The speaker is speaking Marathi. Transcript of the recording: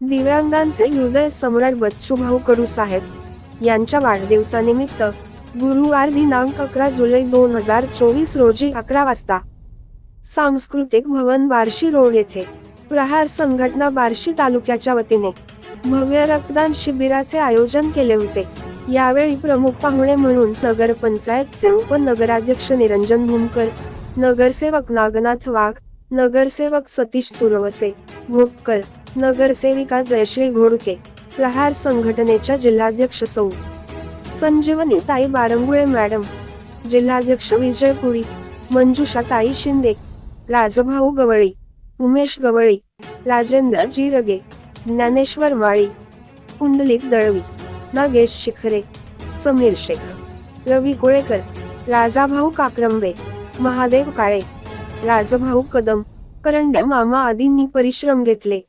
दिव्यांगांचे हृदय सम्राट बच्चूभाऊ कडू साहेब यांच्या वाढदिवसानिमित्त गुरुवार दिनांक अकरा जुलै दोन हजार चोवीस रोजी अकरा वाजता सांस्कृतिक भवन बार्शी रोड येथे प्रहार संघटना बार्शी तालुक्याच्या वतीने भव्य रक्तदान शिबिराचे आयोजन केले होते. यावेळी प्रमुख पाहुणे म्हणून नगरपंचायतचे उपनगराध्यक्ष निरंजन भूमकर नगरसेवक नागनाथ वाघ नगरसेवक सतीश सुरवसे भोपकर नगरसेविका जयश्री घोडके प्रहार संघटनेच्या जिल्हाध्यक्ष सौ. संजीवनी ताई बारंगुळे मॅडम जिल्हाध्यक्ष विजय पुरी मंजुषा ताई शिंदे राजभाऊ गवळी उमेश गवळी राजेंद्र जिरगे ज्ञानेश्वर माळी कुंडलिक दळवी नागेश शिखरे समीर शेख रवी कोळेकर राजाभाऊ काक्रंबे महादेव काळे राजभाऊ कदम करंडे मामा आदींनी परिश्रम घेतले.